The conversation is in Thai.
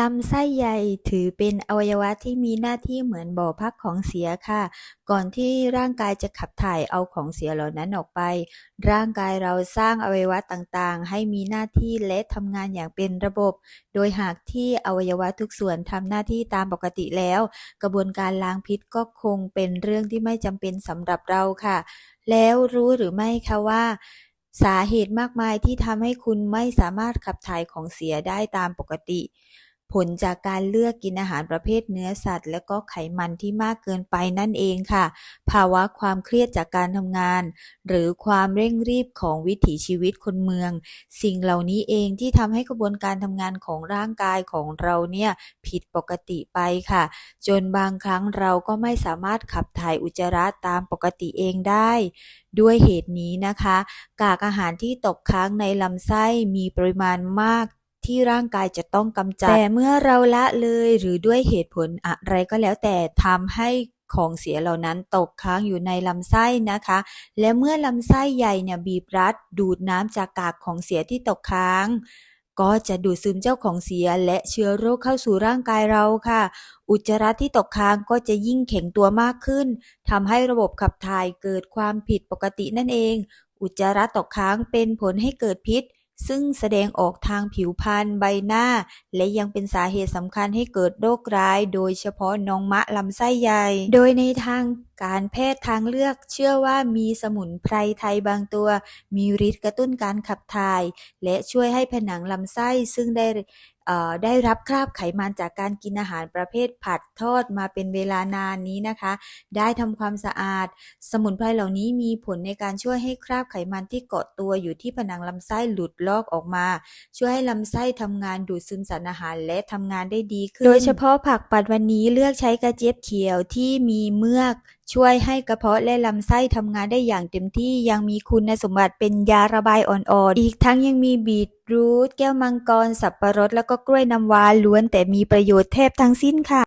ลำไส้ใหญ่ถือเป็นอวัยวะที่มีหน้าที่เหมือนบ่อพักของเสียค่ะ ก่อนที่ร่างกายจะขับถ่ายเอาของเสียเหล่านั้นออกไป ร่างกายเราสร้างอวัยวะต่างๆ ให้มีหน้าที่และทำงานอย่างเป็นระบบ โดยหากที่อวัยวะทุกส่วนทำหน้าที่ตามปกติแล้ว กระบวนการล้างพิษก็คงเป็นเรื่องที่ไม่จำเป็นสำหรับเราค่ะ แล้วรู้หรือไม่คะว่าสาเหตุมากมายที่ทำให้คุณไม่สามารถขับถ่ายของเสียได้ตามปกติ ผลจากการเลือกกินอาหารประเภทเนื้อสัตว์ และก็ไขมันที่มากเกินไปนั่นเองค่ะ ภาวะความเครียดจากการทำงาน หรือความเร่งรีบของวิถีชีวิตคนเมือง สิ่งเหล่านี้เองที่ทำให้กระบวนการทำงานของร่างกายของเราเนี่ยผิดปกติไปค่ะ จนบางครั้งเราก็ไม่สามารถขับถ่ายอุจจาระตามปกติเองได้ ด้วยเหตุนี้นะคะ กากอาหารที่ตกค้างในลำไส้มีปริมาณมาก ที่ร่างกายจะต้องกำจัด แต่เมื่อเราละเลยหรือด้วยเหตุผลอะไรก็แล้วแต่ทำให้ของเสียเหล่านั้นตกค้างอยู่ในลำไส้นะคะ และเมื่อลำไส้ใหญ่เนี่ยบีบรัด ดูดน้ำจากกากของเสียที่ตกค้าง ก็จะดูดซึมเจ้าของเสียและเชื้อโรคเข้าสู่ร่างกายเราค่ะ อุจจาระที่ตกค้างก็จะยิ่งแข็งตัวมากขึ้นทำให้ระบบขับถ่ายเกิดความผิดปกตินั่นเอง อุจจาระตกค้างเป็นผลให้เกิดพิษ ซึ่งแสดงออกทางผิวพรรณใบหน้า และยังเป็นสาเหตุสำคัญให้เกิดโรคร้าย โดยเฉพาะน้องมะลำไส้ใหญ่ โดยในทางการแพทย์ทางเลือกเชื่อว่ามีสมุนไพรไทยบางตัว มีฤทธิ์กระตุ้นการขับถ่าย และช่วยให้ผนังลำไส้ซึ่งได้ ได้รับคราบไขมันจากการกินอาหารประเภทผัดทอดมาเป็นเวลานานนี้นะคะ ได้ทำความสะอาด สมุนไพรเหล่านี้มีผลในการช่วยให้คราบไขมันที่เกาะตัวอยู่ที่ผนังลำไส้หลุดลอกออกมา ช่วยให้ลำไส้ทำงานดูดซึมสารอาหารและทำงานได้ดีขึ้น โดยเฉพาะผักปัดวันนี้เลือกใช้กระเจี๊ยบเขียวที่มีเมือกช่วยให้กระเพาะและลำไส้ทำงานได้อย่างเต็มที่ยังมีคุณสมบัติเป็นยาระบายอ่อนๆ อีกทั้งยังมีบีทรูท แก้วมังกร สับปะรด แล้วก็กล้วยน้ำว้าล้วนแต่มีประโยชน์แทบทั้งสิ้นค่ะ